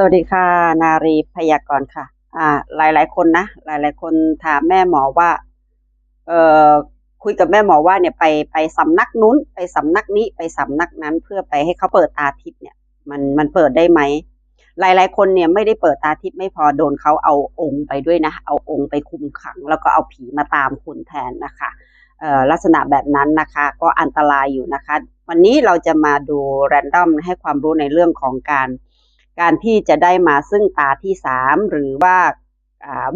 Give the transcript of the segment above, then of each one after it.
สวัสดีค่ะ นารีพยากรณ์ค่ะ อ่า หลายๆคนนะหลายๆคนถามแม่หมอว่า เอ่อคุยกับแม่หมอว่าเนี่ยไปไปสำนักนู้น ไปสำนักนี้ไปสำนักนั้น เพื่อไปให้เขาเปิดตาทิพย์เนี่ย มันมันเปิดได้ไหมหลายๆคนเนี่ยไม่ได้เปิดตาทิพย์ไม่พอโดนเขาเอาองค์ไปด้วยนะ เอาองค์ไปคุมขัง แล้วก็เอาผีมาตามคุณแทนนะคะเอ่อลักษณะแบบนั้นนะคะก็อันตรายอยู่นะคะ วันนี้เราจะมาดูแรนดอมให้ความรู้ในเรื่องของการ การที่จะได้มาซึ่งตาที่สามหรือว่า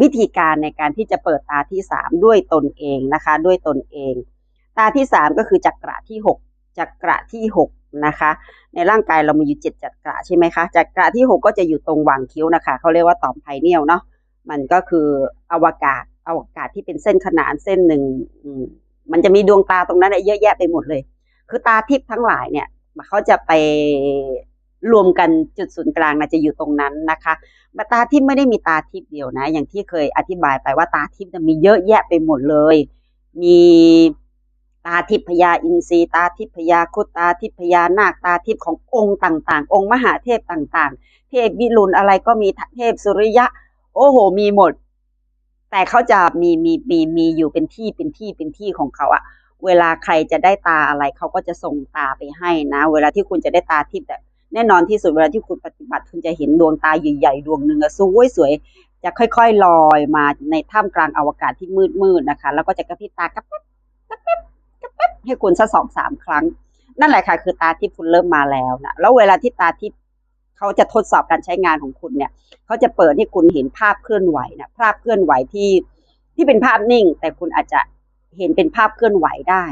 วิธีการในการที่จะเปิดตาที่สามด้วยตนเองนะคะด้วยตนเอง ตาที่สามก็คือจักระที่หกจักระที่หกนะคะ ในร่างกายเรามีอยู่เจ็ดจักระใช่ไหมคะจักระที่หกก็จะอยู่ตรงหว่างคิ้วนะคะเขาเรียกว่าต่อมไพเนียลเนาะมันก็คืออวกาศอวกาศที่เป็นเส้นขนานเส้นหนึ่งมันจะมีดวงตาตรงนั้นเยอะแยะไปหมดเลย คือตาทิพย์ทั้งหลายเนี่ยเขาจะไป รวมกันจุดศูนย์กลางนะจะอยู่ตรงนั้นนะคะตาทิพย์ไม่ได้มีตาทิพย์เดียวนะ อย่างที่เคยอธิบายไปว่าตาทิพย์มีเยอะแยะไปหมดเลย มีตาทิพย์พญาอินทรีตาทิพย์พญาครุตาทิพย์พญานาคตาทิพย์ขององค์ต่างๆ องค์มหาเทพต่างๆ เทพวิรุณอะไรก็มีเทพสุริยะ โอ้โห มีหมด แต่เขาจะมีมีมีมีอยู่เป็นที่เป็นที่เป็นที่ของเขาอะเวลาใครจะได้ตาอะไรเขาก็จะส่งตาไปให้นะ เวลาที่คุณจะได้ตาทิพย์ แน่นอนที่สุดเวลาที่คุณปฏิบัติคุณจะเห็นดวงตาใหญ่ๆดวงหนึ่งอะสวยสวยจะค่อยๆลอยมาในท่ามกลางอวกาศที่มืดๆนะคะ แล้วก็จะกระพริบตากระปิ๊บกระปิ๊บกระปิ๊บให้คุณสักสองสามครั้ง นั่นแหละค่ะ คือตาทิพย์คุณเริ่มมาแล้วนะแล้วเวลาที่ตาทิพย์เขาจะทดสอบการใช้งานของคุณเนี่ยเขาจะเปิดให้คุณเห็นภาพเคลื่อนไหวนะภาพเคลื่อนไหวที่ที่เป็นภาพนิ่ง แต่คุณอาจจะเห็นเป็นภาพเคลื่อนไหวได้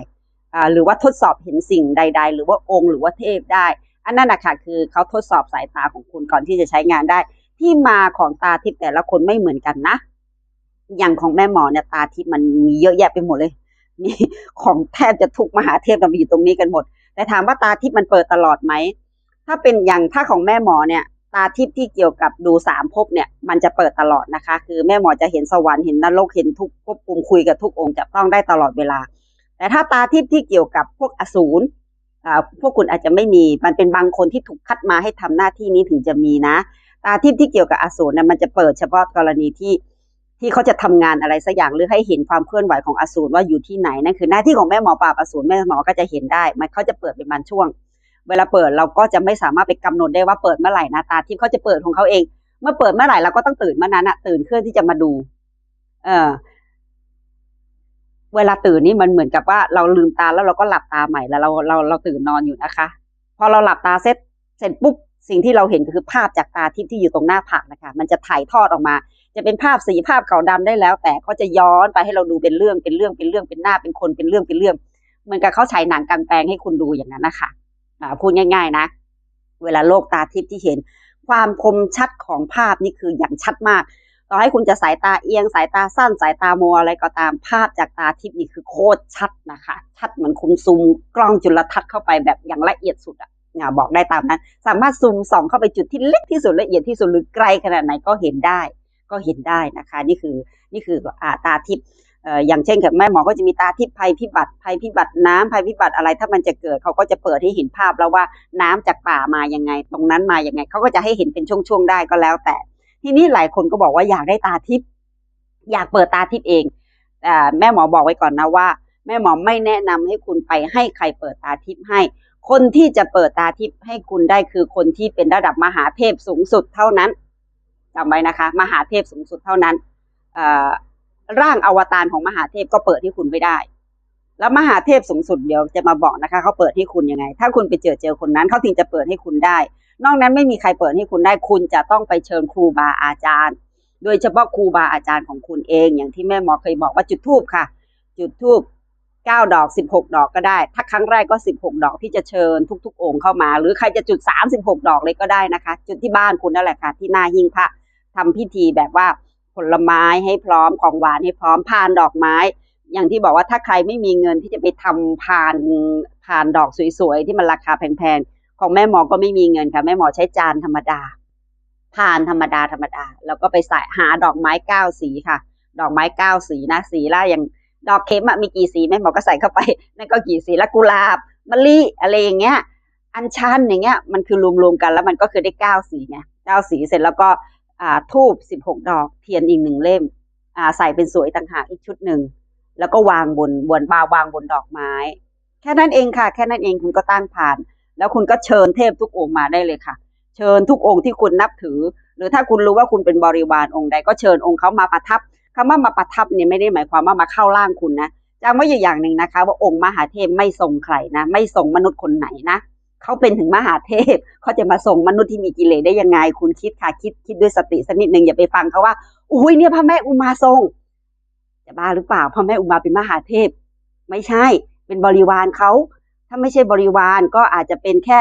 อ่าหรือว่าทดสอบเห็นสิ่งใด ๆ หรือว่าองค์หรือว่าเทพได้ อันนั้นนะคะคือเขาทดสอบสายตาของคุณก่อนที่จะใช้งานได้ ที่มาของตาทิพย์แต่ละคนไม่เหมือนกันนะ อย่างของแม่หมอเนี่ยตาทิพย์มันมีเยอะแยะไปหมดเลย มีของแทบจะทุกมหาเทพเราอยู่ตรงนี้กันหมด แต่ถามว่าตาทิพย์มันเปิดตลอดไหม ถ้าเป็นอย่างถ้าของแม่หมอเนี่ยตาทิพย์ที่เกี่ยวกับดูสามภพเนี่ยมันจะเปิดตลอดนะคะ คือแม่หมอจะเห็นสวรรค์เห็นนรกเห็นทุกควบคุมคุยกับทุกองค์จะต้องได้ตลอดเวลา แต่ถ้าตาทิพย์ที่เกี่ยวกับพวกอสูร พวกคุณอาจจะไม่มีมันเป็นบางคนที่ถูกคัดมาให้ทำหน้าที่นี้ถึงจะมีนะ ตาทิพย์ที่เกี่ยวกับอสูรเนี่ยมันจะเปิดเฉพาะกรณีที่ที่เขาจะทำงานอะไรสักอย่างหรือให้เห็นความเคลื่อนไหวของอสูรว่าอยู่ที่ไหนนั่นคือหน้าที่ของแม่หมอปราบอสูรแม่หมอก็จะเห็นได้มันเขาจะเปิดเป็นบางช่วง เวลาเปิดเราก็จะไม่สามารถไปกำหนดได้ว่าเปิดเมื่อไหร่นะตาทิพย์เขาจะเปิดของเขาเอง เมื่อเปิดเมื่อไหร่เราก็ต้องตื่นเมื่อนั้นอะตื่นเพื่อที่จะมาดู เออ เวลาตื่นนี่มันเหมือนกับว่าเราลืมตาแล้วเราก็หลับตาใหม่แล้วเราเราเราตื่นนอนอยู่นะคะ พอเราหลับตาเสร็จเสร็จปุ๊บสิ่งที่เราเห็นก็คือภาพจากตาทิพย์ที่อยู่ตรงหน้าผากนะคะ มันจะถ่ายทอดออกมา จะเป็นภาพสีภาพขาวดำได้แล้ว แต่เขาจะย้อนไปให้เราดูเป็นเรื่องเป็นเรื่องเป็นเรื่องเป็นหน้าเป็นคนเป็นเรื่องเป็นเรื่อง เหมือนกับเขาฉายหนังกลางแปลงให้คุณดูอย่างนั้นนะคะอ่าพูดง่าย ๆนะ เวลาโลกตาทิพย์ที่เห็น ความคมชัดของภาพนี่คืออย่างชัดมาก ต่อให้คุณจะสายตาเอียงสายตาสั้นสายตาโมวอะไรก็ตามภาพจากตาทิพย์นี่คือโคตรชัดนะคะ ชัดเหมือนคุณซูมกล้องจุลทรรศน์เข้าไปแบบอย่างละเอียดสุดอะอ่าบอกได้ตามนั้น สามารถซูมส่องเข้าไปจุดที่เล็กที่สุดละเอียดที่สุดหรือไกลขนาดไหนก็เห็นได้ ก็เห็นได้นะคะ นี่คือนี่คืออาตาทิพย์อย่างเช่นกับแม่หมอก็จะมีตาทิพย์ภัยพิบัติภัยพิบัติน้ำภัยพิบัติอะไรถ้ามันจะเกิดเขาก็จะเปิดให้เห็นภาพแล้วว่าน้ำจากป่ามายังไง ตรงนั้นมายังไงเขาก็จะให้เห็นเป็นช่วงๆได้ก็แล้วแต่ ทีนี้หลายคนก็บอกว่าอยากได้ตาทิพย์อยากเปิดตาทิพย์เองแต่แม่หมอบอกไว้ก่อนนะว่า แม่หมอไม่แนะนำให้คุณไปให้ใครเปิดตาทิพย์ให้ คนที่จะเปิดตาทิพย์ให้คุณได้คือคนที่เป็นระดับมหาเทพสูงสุดเท่านั้นจำไว้นะคะ มหาเทพสูงสุดเท่านั้นร่างอวตารของมหาเทพก็เปิดให้คุณไม่ได้ แล้วมหาเทพสูงสุดเดี๋ยวจะมาบอกนะคะ เขาเปิดให้คุณยังไง ถ้าคุณไปเจอเจอคนนั้นเขาถึงจะเปิดให้คุณได้ นอกนั้นไม่มีใครเปิดให้คุณได้คุณจะต้องไปเชิญครูบาอาจารย์ โดยเฉพาะครูบาอาจารย์ของคุณเอง อย่างที่แม่หมอเคยบอกว่าจุดทูบค่ะ จุดทูบเก้าดอกสิบหกดอกก็ได้ ถ้าครั้งแรกก็สิบหกดอกที่จะเชิญทุก ๆ องค์เข้ามา หรือใครจะจุดสามสิบหกดอกเลยก็ได้นะคะ จุดที่บ้านคุณนั่นแหละค่ะ ที่หน้าหิ้งพระทำพิธีแบบว่าผลไม้ให้พร้อมของหวานให้พร้อมพานดอกไม้ อย่างที่บอกว่าถ้าใครไม่มีเงินที่จะไปทำพานพานดอกสวยๆที่มันราคาแพงๆ ของแม่หมอก็ไม่มีเงินค่ะแม่หมอใช้จานธรรมดาพานธรรมดาธรรมดา แล้วก็ไปใส่หาดอกไม้เก้าสีค่ะ ดอกไม้เก้าสีนะสีละอย่างดอกเข็มมีกี่สีแม่หมอก็ใส่เข้าไปนั่นก็กี่สีละกุหลาบมะลิอะไรอย่างเงี้ย อัญชันอย่างเงี้ย มันคือรวมๆกันแล้วมันก็คือได้เก้าสีไงเก้าสีเสร็จแล้วก็อ่าทูบสิบหกดอกเทียนอีกหนึ่งเล่มอ่าใส่เป็นสวยต่างหากอีกชุดหนึ่งแล้วก็วางบนบนบาวางบนดอกไม้ แค่นั้นเองค่ะ แค่นั้นเองคุณก็ตั้งผ่าน แล้วคุณก็เชิญเทพทุกองค์มาได้เลยค่ะ เชิญทุกองค์ที่คุณนับถือ หรือถ้าคุณรู้ว่าคุณเป็นบริวารองค์ใดก็เชิญองค์เขามาประทับคำว่ามาประทับเนี่ยไม่ได้หมายความว่ามาเข้าร่างคุณนะจำไว้อย่างหนึ่งนะคะ ว่าองค์มหาเทพไม่ทรงใครนะไม่ทรงมนุษย์คนไหนนะเขาเป็นถึงมหาเทพเขาจะมาทรงมนุษย์ที่มีกิเลสได้ยังไง คุณคิดค่ะคิดคิดด้วยสติสักนิดหนึ่งอย่าไปฟังเขาว่าอุ้ยเนี่ยพระแม่อุมาทรงจะบ้าหรือเปล่าพ่อแม่อุมาเป็นมหาเทพ ไม่ใช่ เป็นบริวารเขา ถ้าไม่ใช่บริวารก็อาจจะเป็นแค่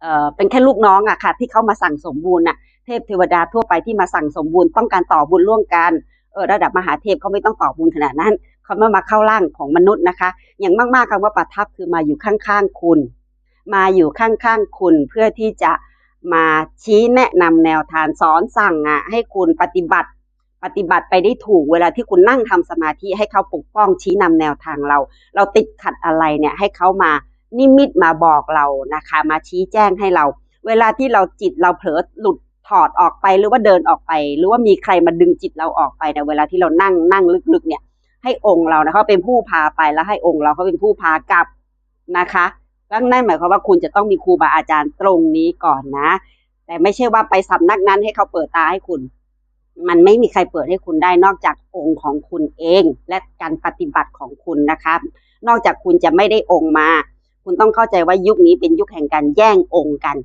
เอ่อเป็นแค่ลูกน้องอะค่ะ ที่เขามาสั่งสมบูรณ์น่ะเทพเทวดาทั่วไปที่มาสั่งสมบูรณ์ต้องการต่อบุญร่วมกันเออระดับมหาเทพเขาไม่ต้องต่อบุญขนาดนั้นเขามามาเข้าร่างของมนุษย์นะคะ อย่างมากๆคำว่าประทับคือมาอยู่ข้างๆคุณ มาอยู่ข้างๆคุณเพื่อที่จะมาชี้แนะนำแนวทางสอนสั่งอะให้คุณปฏิบัติ ปฏิบัติไปได้ถูกเวลาที่คุณนั่งทำสมาธิให้เขาปกป้องชี้นำแนวทางเรา เราติดขัดอะไรเนี่ยให้เขามานิมิตมาบอกเรานะคะ มาชี้แจ้งให้เรา เวลาที่เราจิตเราเผลอหลุดถอดออกไปหรือว่าเดินออกไป หรือว่ามีใครมาดึงจิตเราออกไปในเวลาที่เรานั่งนั่งลึกๆ เนี่ย ให้องค์เรานะเขาเป็นผู้พาไปแล้วให้องค์เราเขาเป็นผู้พากลับนะคะนั่นหมายความว่าคุณจะต้องมีครูบาอาจารย์ตรงนี้ก่อนนะ แต่ไม่ใช่ว่าไปสำนักนั้นให้เขาเปิดตาให้คุณ มันไม่มีใครเปิดให้คุณได้นอกจากองค์ของคุณเอง และการปฏิบัติของคุณนะคะนอกจากคุณจะไม่ได้องค์มา คุณต้องเข้าใจว่ายุคนี้เป็นยุคแห่งการแย่งองค์กัน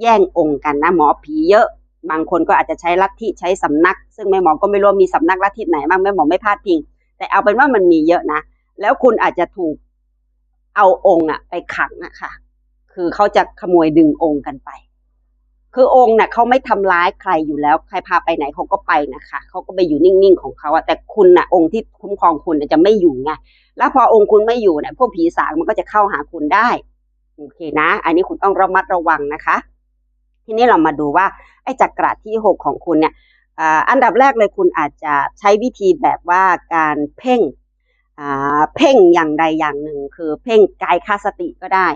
แย่งองค์กันนะหมอผีเยอะ บางคนก็อาจจะใช้ลัทธิใช้สำนัก ซึ่งแม่หมอก็ไม่รู้มีสำนักลัทธิไหนบ้างแม่หมอไม่พลาดพิง แต่เอาเป็นว่ามันมีเยอะนะ แล้วคุณอาจจะถูกเอาองค์อะไปขังอะค่ะ คือเขาจะขโมยดึงองค์กันไป คือองค์น่ะเขาไม่ทำร้ายใครอยู่แล้ว ใครพาไปไหนเขาก็ไปนะคะเขาก็ไปอยู่นิ่งๆของเขาอะแต่คุณน่ะองค์ที่คุ้มครองคุณนะจะไม่อยู่ไงแล้วพอองค์คุณไม่อยู่เนี่ยพวกผีสางมันก็จะเข้าหาคุณได้โอเคนะ อันนี้คุณต้องระมัดระวังนะคะ ทีนี้เรามาดูว่าไอ้จักระที่หกของคุณเนี่ยอันดับแรกเลยคุณอาจจะใช้วิธีแบบว่าการเพ่งเพ่งอย่างใดอย่างหนึ่ง คือเพ่งกายคาสติก็ได้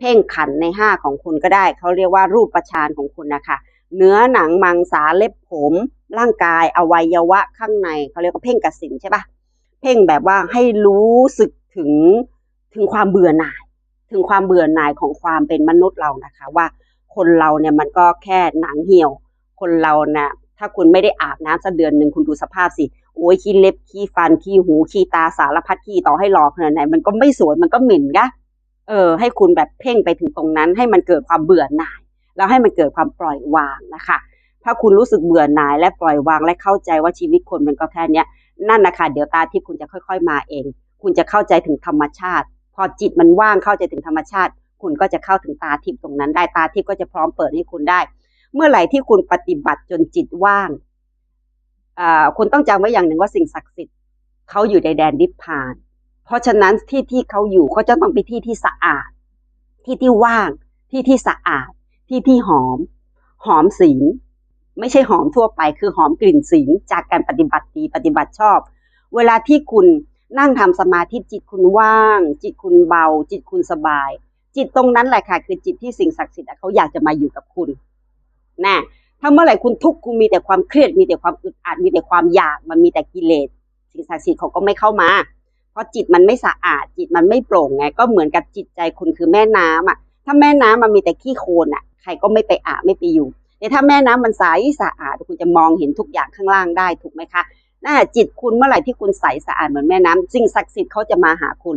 เพ่งขันในห้าของคุณก็ได้ เขาเรียกว่ารูปประชานของคุณนะคะ เนื้อหนังมังสาเล็บผม ร่างกายอวัยวะข้างใน เขาเรียกว่าเพ่งกสินใช่ปะเพ่งแบบว่าให้รู้สึกถึงถึงความเบื่อหน่าย ถึงความเบื่อหน่ายของความเป็นมนุษย์เรานะคะ ว่าคนเราเนี่ยมันก็แค่หนังเหี่ยว คนเรานะ่ะถ้าคุณไม่ได้อาบน้ำสักเดือนหนึ่งคุณดูสภาพสิโอ้ยขี้เล็บขี้ฟันขี้หูขี้ตาสารพัดขี้ต่อให้หล่อขนาดไหนมันก็ไม่สวยมันก็เหม็นกะ เออให้คุณแบบเพ่งไปถึงตรงนั้น ให้มันเกิดความเบื่อหน่าย แล้วให้มันเกิดความปล่อยวางนะคะ ถ้าคุณรู้สึกเบื่อหน่ายและปล่อยวางและเข้าใจว่าชีวิตคนมันก็แค่เนี้ยนั่นนะคะเดี๋ยวตาทิพย์คุณจะค่อย ๆ มาเอง คุณจะเข้าใจถึงธรรมชาติ พอจิตมันว่างเข้าใจถึงธรรมชาติ คุณก็จะเข้าถึงตาทิพย์ตรงนั้น ได้ตาทิพย์ก็จะพร้อมเปิดให้คุณได้ เมื่อไหร่ที่คุณปฏิบัติจนจิตว่างอ่าคุณต้องจำไว้อย่างหนึ่งว่าสิ่งศักดิ์สิทธิ์เขาอยู่ในแดนนิพพาน เพราะฉะนั้นที่ที่เขาอยู่เขาจะต้องเป็นที่ที่สะอาด ที่ที่ว่าง ที่ที่สะอาด ที่ที่หอม หอมศีลไม่ใช่หอมทั่วไป คือหอมกลิ่นศีลจากการปฏิบัติดีปฏิบัติชอบ เวลาที่คุณนั่งทำสมาธิจิตคุณว่าง จิตคุณเบา จิตคุณสบาย จิตตรงนั้นแหละค่ะ คือจิตที่สิ่งศักดิ์สิทธิ์เขาอยากจะมาอยู่กับคุณนะถ้าเมื่อไหร่คุณทุกข์คุณมีแต่ความเครียดมีแต่ความอึดอัดมีแต่ความอยากมันมีแต่กิเลสสิ่งศักดิ์สิทธิ์เขาก็ไม่เข้ามา ราะจิตมันไม่สะอาดจิตมันไม่โปร่งไง ก็เหมือนกับจิตใจคุณคือแม่น้ำอะ ถ้าแม่น้ำมันมีแต่ขี้โคลนอะ ใครก็ไม่ไปอาบไม่ไปอยู่ แต่ถ้าแม่น้ำมันใสสะอาดคุณจะมองเห็นทุกอย่างข้างล่างได้ถูกไหมคะน่าจิตคุณเมื่อไหร่ที่คุณใสสะอาดเหมือนแม่น้ำสิ่งศักดิ์สิทธิ์เขาจะมาหาคุณ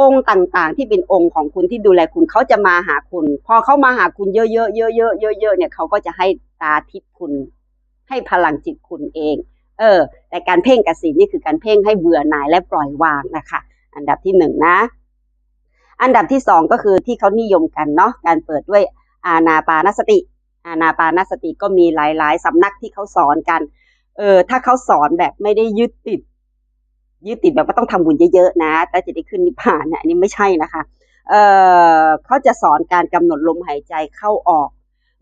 องค์ต่างๆ ที่เป็นองค์ของคุณที่ดูแลคุณเขาจะมาหาคุณ พอเขามาหาคุณเยอะๆเยอะๆเยอะๆเนี่ยเขาก็จะให้ตาทิพย์คุณ ให้พลังจิตคุณเอง เออ แต่การเพ่งกสินนี่คือการเพ่งให้เบื่อหน่ายและปล่อยวางนะคะ อันดับที่หนึ่งนะ อันดับที่สองก็คือที่เขานิยมกันเนาะ การเปิดด้วยอาณาปานสติ อาณาปานสติก็มีหลายๆสำนักที่เขาสอนกัน เออ ถ้าเขาสอนแบบไม่ได้ยึดติด ยึดติดแบบว่าต้องทำบุญเยอะๆนะแล้วจะได้ขึ้นนิพพานเนี่ยอันนี้ไม่ใช่นะคะ เออเขาจะสอนการกำหนดลมหายใจเข้าออก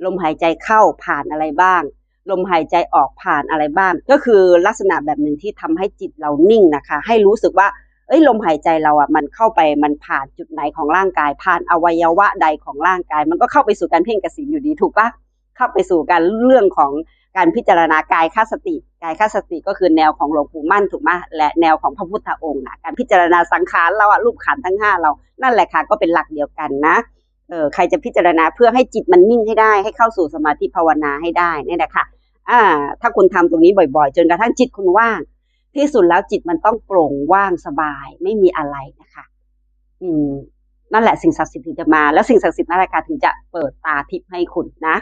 ลมหายใจเข้าผ่านอะไรบ้าง ลมหายใจออกผ่านอะไรบ้าง ก็คือลักษณะแบบหนึ่งที่ทำให้จิตเรานิ่งนะคะ ให้รู้สึกว่าเอ้ยลมหายใจเราอะมันเข้าไปมันผ่านจุดไหนของร่างกาย ผ่านอวัยวะใดของร่างกาย มันก็เข้าไปสู่การเพ่งกสินอยู่ดีถูกปะเข้าไปสู่การเรื่องของการพิจารณากายคสติ กายคสติก็คือแนวของหลวงปู่มั่นถูกไหมและแนวของพระพุทธองค์นะการพิจารณาสังขารเราอะรูปขันทั้งห้าเรานั่นแหละค่ะก็เป็นหลักเดียวกันนะเออใครจะพิจารณาเพื่อให้จิตมันนิ่งให้ได้ ให้เข้าสู่สมาธิภาวนาให้ได้นี่แหละค่ะ อ่า ถ้าคุณทำตรงนี้บ่อยๆ จนกระทั่งจิตคุณว่าง ที่สุดแล้วจิตมันต้องโปร่งว่างสบาย ไม่มีอะไรนะคะ อืม นั่นแหละสิ่งศักดิ์สิทธิ์ถึงจะมา แล้วสิ่งศักดิ์สิทธิ์นั่นแหละค่ะถึงจะเปิดตาทิพย์ให้คุณนะ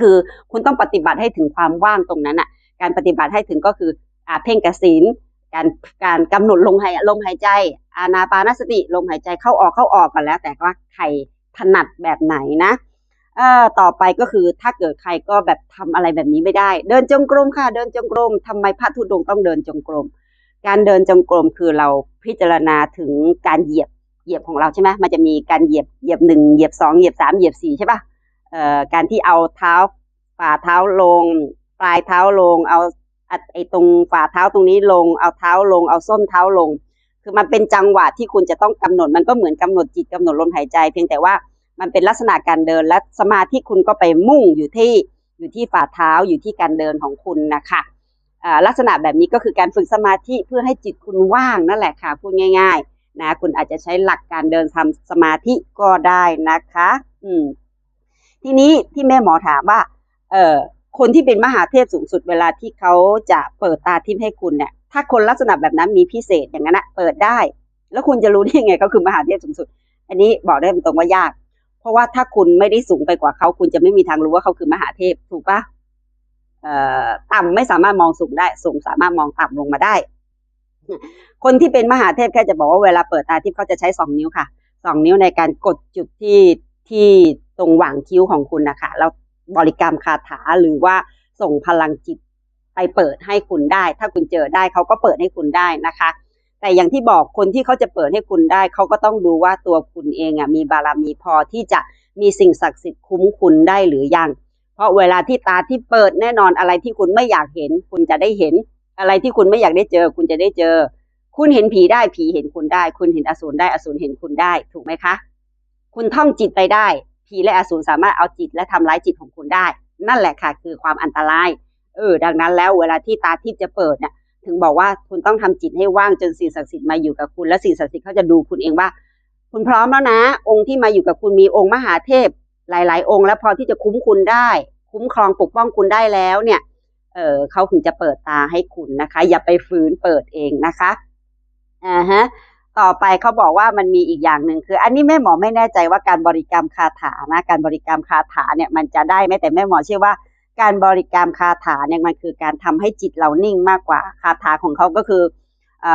คือคุณต้องปฏิบัติให้ถึงความว่างตรงนั้นอะ การปฏิบัติให้ถึงก็คืออ่าเพ่งกสินการการกำหนดลมหายลมหายใจ อานาปานสติลมหายใจเข้าออกเข้าออกกันแล้ว แต่ว่าใครถนัดแบบไหนนะ อ่อต่อไปก็คือถ้าเกิดใครก็แบบทำอะไรแบบนี้ไม่ได้ เดินจงกรมค่ะ เดินจงกรมทำไมพระธุดงต้องเดินจงกรม การเดินจงกรมคือเราพิจารณาถึงการเหยียบเหยียบของเราใช่ไหมมันจะมีการเหยียบเหยียบหนึ่งเหยียบสองเหยียบสามเหยียบสี่ใช่ปะเอ่อการที่เอาเท้าฝ่าเท้าลง ปลายเท้าลง เอาไอ้ตรงฝ่าเท้าตรงนี้ลง เอาเท้าลง เอาส้นเท้าลง คือมันเป็นจังหวะที่คุณจะต้องกำหนด มันก็เหมือนกำหนดจิตกำหนดลมหายใจ เพียงแต่ว่า มันเป็นลักษณะการเดินและสมาธิคุณก็ไปมุ่งอยู่ที่อยู่ที่ฝ่าเท้าอยู่ที่การเดินของคุณนะคะลักษณะแบบนี้ก็คือการฝึกสมาธิเพื่อให้จิตคุณว่างนั่นแหละค่ะพูดง่าย ๆ นะ คุณอาจจะใช้หลักการเดินทำสมาธิก็ได้นะคะ อืม ทีนี้ที่แม่หมอถามว่า เอ่อคนที่เป็นมหาเทพสูงสุดเวลาที่เขาจะเปิดตาทิพย์ให้คุณเนี่ย ถ้าคนลักษณะแบบนั้นมีพิเศษอย่างนั้นนะเปิดได้ แล้วคุณจะรู้ได้ยังไงเขาคือมหาเทพสูงสุด อันนี้บอกได้ตรงว่ายาก ราะว่าถ้าคุณไม่ได้สูงไปกว่าเขา คุณจะไม่มีทางรู้ว่าเขาคือมหาเทพถูกปะเอ่อต่ำไม่สามารถมองสูงได้ สูงสามารถมองต่ำลงมาได้ คนที่เป็นมหาเทพแค่จะบอกว่าเวลาเปิดตาทิพย์เขาจะใช้สองนิ้วค่ะสองนิ้วในการกดจุดที่ที่ตรงหว่างคิ้วของคุณนะคะแล้วบริกรรมคาถาหรือว่าส่งพลังจิตไปเปิดให้คุณได้ ถ้าคุณเจอได้เขาก็เปิดให้คุณได้นะคะ แต่อย่างที่บอกคนที่เขาจะเปิดให้คุณได้ เขาก็ต้องดูว่าตัวคุณเองอะมีบารมีพอที่จะมีสิ่งศักดิ์สิทธิ์คุ้มคุณได้หรือยัง เพราะเวลาที่ตาที่เปิดแน่นอนอะไรที่คุณไม่อยากเห็น คุณจะได้เห็น อะไรที่คุณไม่อยากได้เจอ คุณจะได้เจอ คุณเห็นผีได้ผีเห็นคุณได้ คุณเห็นอสูรได้อสูรเห็นคุณได้ถูกไหมคะ คุณท่องจิตไปได้ ผีและอสูรสามารถเอาจิตและทำร้ายจิตของคุณได้ นั่นแหละค่ะ คือความอันตรายเออดังนั้นแล้วเวลาที่ตาทิพย์จะเปิดเนี่ย ถึงบอกว่าคุณต้องทำจิตให้ว่างจนสิ่งศักดิ์สิทธิ์มาอยู่กับคุณ และสิ่งศักดิ์สิทธิ์เขาจะดูคุณเองว่า คุณพร้อมแล้วนะ องค์ที่มาอยู่กับคุณมีองค์มหาเทพ หลาย ๆ องค์ แล้วพอที่จะคุ้มคุณได้ คุ้มครองปกป้องคุณได้แล้วเนี่ยเออเขาถึงจะเปิดตาให้คุณนะคะ อย่าไปฝืนเปิดเองนะคะอ่าฮะต่อไปเขาบอกว่ามันมีอีกอย่างหนึ่งคือ อันนี้แม่หมอไม่แน่ใจว่าการบริกรรมคาถานะ การบริกรรมคาถาเนี่ยมันจะได้ไหมแต่แม่หมอเชื่อว่า การบริกรรมคาถาเนี่ยมันคือการทำให้จิตเรานิ่งมากกว่าคาถาของเขาก็คืออ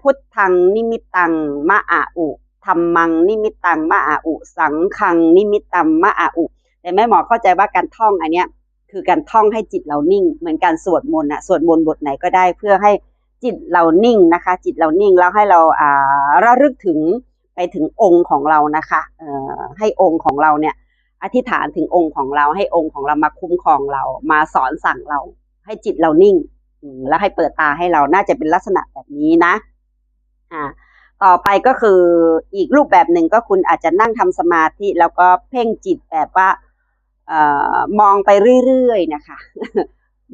พุทธังนิมิตังมะอาอุธรรมังนิมิตังมะอาอุ สังคังนิมิตตังมะอาอุ แต่แม่หมอเข้าใจว่าการท่องอันเนี้ยคือการท่องให้จิตเรานิ่ง เหมือนการสวดมนต์อะสวดมนต์บทไหนก็ได้เพื่อให้จิตเรานิ่งนะคะ จิตเรานิ่งแล้วให้เราอ่าระลึกถึงไปถึงองค์ของเรานะคะเอ่อให้องค์ของเราเนี่ย อธิษฐานถึงองค์ของเราให้องค์ของเรามาคุ้มครองเรา มาสอนสั่งเรา ให้จิตเรานิ่งแล้วให้เปิดตาให้เราน่าจะเป็นลักษณะแบบนี้นะ อ่า ต่อไปก็คืออีกรูปแบบหนึ่งก็คุณอาจจะนั่งทำสมาธิแล้วก็เพ่งจิตแบบว่าเอ่อมองไปเรื่อยๆนะคะ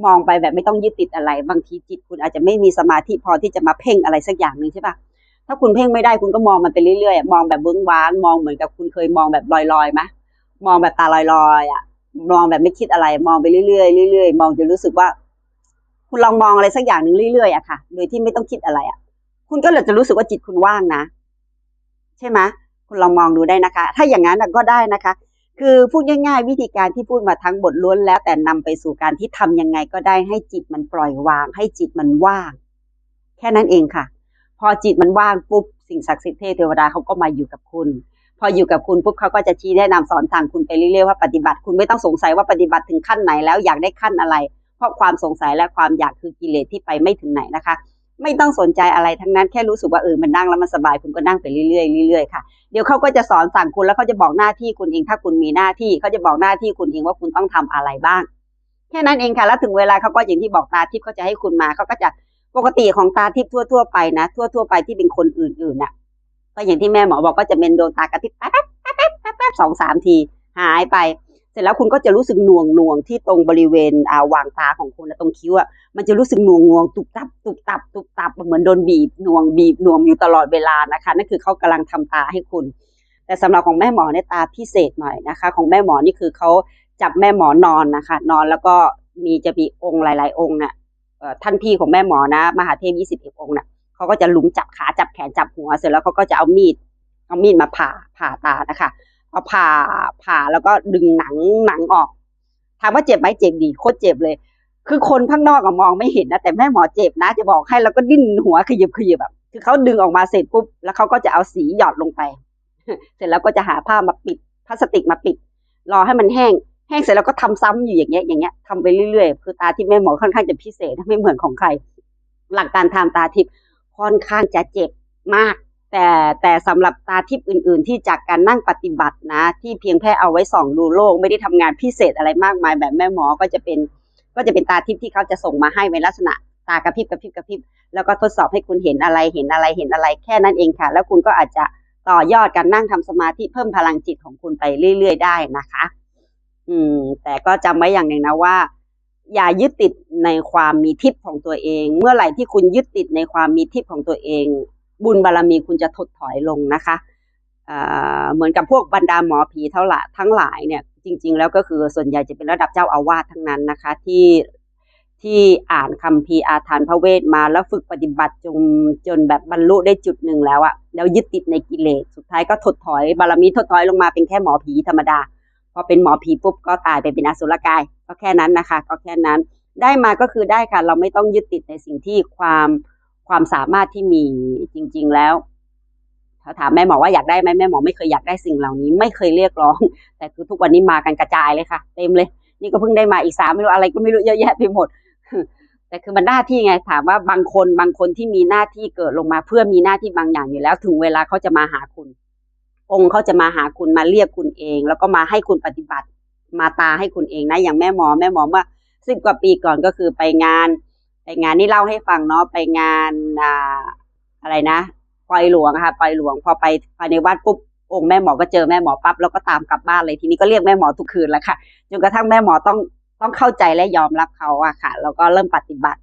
มองไปแบบไม่ต้องยึดติดอะไร บางทีจิตคุณอาจจะไม่มีสมาธิพอที่จะมาเพ่งอะไรสักอย่างหนึ่งใช่ปะถ้าคุณเพ่งไม่ได้คุณก็มองมันไปเรื่อยๆมองแบบเบื้องว้างมองเหมือนกับคุณเคยมองแบบลอยๆไหม มองแบบตาลอยๆอะ มองแบบไม่คิดอะไร มองไปเรื่อยๆเรื่อยๆมองจนรู้สึกว่า คุณลองมองอะไรสักอย่างหนึ่งเรื่อยๆอะค่ะ โดยที่ไม่ต้องคิดอะไรอะคุณก็เลยจะรู้สึกว่าจิตคุณว่างนะ ใช่ไหมคุณลองมองดูได้นะคะ ถ้าอย่างนั้นก็ได้นะคะ คือพูดง่ายๆ วิธีการที่พูดมาทั้งบทล้วนแล้ว แต่นำไปสู่การที่ทำยังไงก็ได้ให้จิตมันปล่อยวาง ให้จิตมันว่าง แค่นั้นเองค่ะ พอจิตมันว่างปุ๊บสิ่งศักดิ์สิทธิ์เทวดาเขาก็มาอยู่กับคุณ พออยู่กับคุณปุ๊บเขาก็จะชี้แนะนำสอนสั่งคุณไปเรื่อยๆว่าปฏิบัติคุณไม่ต้องสงสัยว่าปฏิบัติถึงขั้นไหนแล้วอยากได้ขั้นอะไร เพราะความสงสัยและความอยากคือกิเลสที่ไปไม่ถึงไหนนะคะ ไม่ต้องสนใจอะไรทั้งนั้นแค่รู้สึกว่าเออมันนั่งแล้วมันสบายคุณก็นั่งไปเรื่อยๆเรื่อยๆค่ะเดี๋ยวเขาก็จะสอนสั่งคุณแล้วเขาจะบอกหน้าที่คุณเองถ้าคุณมีหน้าที่เขาจะบอกหน้าที่คุณเองว่าคุณต้องทำอะไรบ้างแค่นั้นเองค่ะแล้วถึงเวลาเขาก็อย่างที่บอกตาทิพย์เขาจะให้คุณมาเขาก็จะปกติของตาทิพย์ทั่ว ๆ ไปนะ ทั่ว ๆ ไปที่เป็นคนอื่นๆน่ะ ก็อย่างที่แม่หมอบอกก็จะเป็นดวงตากระพริบแป๊บแป๊บแป๊บแป๊บสองสามทีหายไป เสร็จแล้วคุณก็จะรู้สึกหน่วงหน่วงที่ตรงบริเวณอ่าวางตาของคุณนะตรงคิ้วอะมันจะรู้สึกหน่วงหน่วงตุบตับตุบตับตุบตับเหมือนโดนบีบหน่วงบีบหน่วงอยู่ตลอดเวลานะคะนั่นคือเขากำลังทำตาให้คุณ แต่สำหรับของแม่หมอเนี่ยตาพิเศษหน่อยนะคะ ของแม่หมอนี่คือเขาจับแม่หมอนอนนะคะ นอนแล้วก็มีจะมีองค์หลาย ๆ องค์น่ะเอ่อท่านพี่ของแม่หมอนะ มหาเทพยี่สิบเอ็ดองค์น่ะ เขาก็จะหลุมจับขาจับแขนจับหัว เสร็จแล้วเขาก็จะเอามีดเอามีดมาผ่าผ่าตานะคะเอาผ่าผ่าแล้วก็ดึงหนังหนังออกถามว่าเจ็บไหมเจ็บดีโคตรเจ็บเลย คือคนข้างนอกอะมองไม่เห็นนะแต่แม่หมอเจ็บนะ จะบอกให้แล้วก็ดิ้นหัวขยิบขยิบแบบคือเขาดึงออกมาเสร็จปุ๊บแล้วเขาก็จะเอาสีหยอดลงไป เสร็จแล้วก็จะหาผ้ามาปิดพลาสติกมาปิด รอให้มันแห้ง แห้งเสร็จแล้วก็ทำซ้ำอยู่อย่างเงี้ยอย่างเงี้ยทำไปเรื่อยๆคือตาทิพย์แม่หมอค่อนข้างจะพิเศษไม่เหมือนของใคร หลักการทำตาทิพย์ ค่อนข้างจะเจ็บมาก แต่แต่สำหรับตาทิพย์อื่น ๆ ที่จากการนั่งปฏิบัตินะ ที่เพียงแค่เอาไว้ส่องดูโลก ไม่ได้ทำงานพิเศษอะไรมากมาย แบบแม่หมอก็จะเป็นก็จะเป็นตาทิพย์ที่เขาจะส่งมาให้ในลักษณะตากระพริบกระพริบกระพริบแล้วก็ทดสอบให้คุณเห็นอะไรเห็นอะไรเห็นอะไรแค่นั้นเองค่ะ แล้วคุณก็อาจจะต่อยอดการนั่งทำสมาธิเพิ่มพลังจิตของคุณไปเรื่อย ๆ ได้นะคะ อืม แต่ก็จำไว้อย่างหนึ่งนะว่า อย่ายึดติดในความมีทิพย์ของตัวเอง เมื่อไหร่ที่คุณยึดติดในความมีทิพย์ของตัวเอง บุญบารรมีคุณจะถดถอยลงนะคะเหมือนกับพวกบรรดาหมอผีเท่าไหร่ทั้งหลายเนี่ยจริง ๆ แล้วก็คือส่วนใหญ่จะเป็นระดับเจ้าอาวาสทั้งนั้นนะคะ ที่ที่อ่านคัมภีร์อาถรรพ์พระเวทมาแล้วฝึกปฏิบัติจนจนแบบบรรลุได้จุดหนึ่งแล้วอะแล้วยึดติดในกิเลสสุดท้ายก็ถดถอยบารมีถดถอยลงมาเป็นแค่หมอผีธรรมดา พอเป็นหมอผีปุ๊บก็ตายไปเป็นอสุรกาย ก็แค่นั้นนะคะ ก็แค่นั้น ได้มาก็คือได้ค่ะ เราไม่ต้องยึดติดในสิ่งที่ความความสามารถที่มีจริง ๆแล้วถ้าถามแม่หมอว่าอยากได้ไหมแม่หมอไม่เคยอยากได้สิ่งเหล่านี้ ไม่เคยเรียกร้อง แต่คือทุกวันนี้มากันกระจายเลยค่ะ เต็มเลย นี่ก็เพิ่งได้มาอีกสามไม่รู้อะไรก็ไม่รู้เยอะแยะไปหมดแต่คือมันหน้าที่ไงถามว่าบางคนบางคนที่มีหน้าที่เกิดลงมาเพื่อมีหน้าที่บางอย่างอยู่แล้ว ถึงเวลาเขาจะมาหาคุณ องค์เขาจะมาหาคุณมาเรียกคุณเอง แล้วก็มาให้คุณปฏิบัติมาตาให้คุณเองนะ อย่างแม่หมอแม่หมอเมื่อสิบกว่าปีก่อนก็คือไปงาน ไปงานนี่เล่าให้ฟังเนาะไปงานอ่าอะไรนะปล่อยหลวงค่ะปล่อยหลวงพอไปภายในวัดปุ๊บองค์แม่หมอก็เจอแม่หมอปั๊บแล้วก็ตามกลับบ้านเลยทีนี้ก็เรียกแม่หมอทุกคืนแล้วค่ะจนกระทั่งแม่หมอต้องต้องเข้าใจและยอมรับเขาอะค่ะแล้วก็เริ่มปฏิบัติ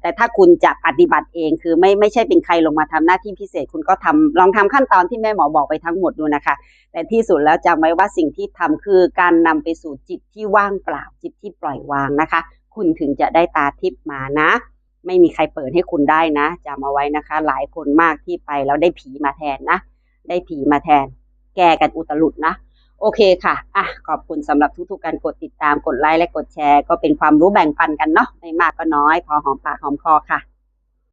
แต่ถ้าคุณจะปฏิบัติเองคือไม่ไม่ใช่เป็นใครลงมาทำหน้าที่พิเศษ คุณก็ทำลองทำขั้นตอนที่แม่หมอบอกไปทั้งหมดดูนะคะ แต่ที่สุดแล้วจำไว้ว่าสิ่งที่ทำคือการนำไปสู่จิตที่ว่างเปล่าจิตที่ปล่อยวางนะคะ คุณถึงจะได้ตาทิพย์มานะ ไม่มีใครเปิดให้คุณได้นะจำเอาไว้นะคะ หลายคนมากที่ไปแล้วได้ผีมาแทนนะ ได้ผีมาแทน แกกันอุตลุดนะ โอเคค่ะ อะ ขอบคุณสำหรับทุกๆการกดติดตาม กดไลค์ และกดแชร์ ก็เป็นความรู้แบ่งปันกันเนาะ ไม่มากก็น้อย พอหอมปากหอมคอค่ะ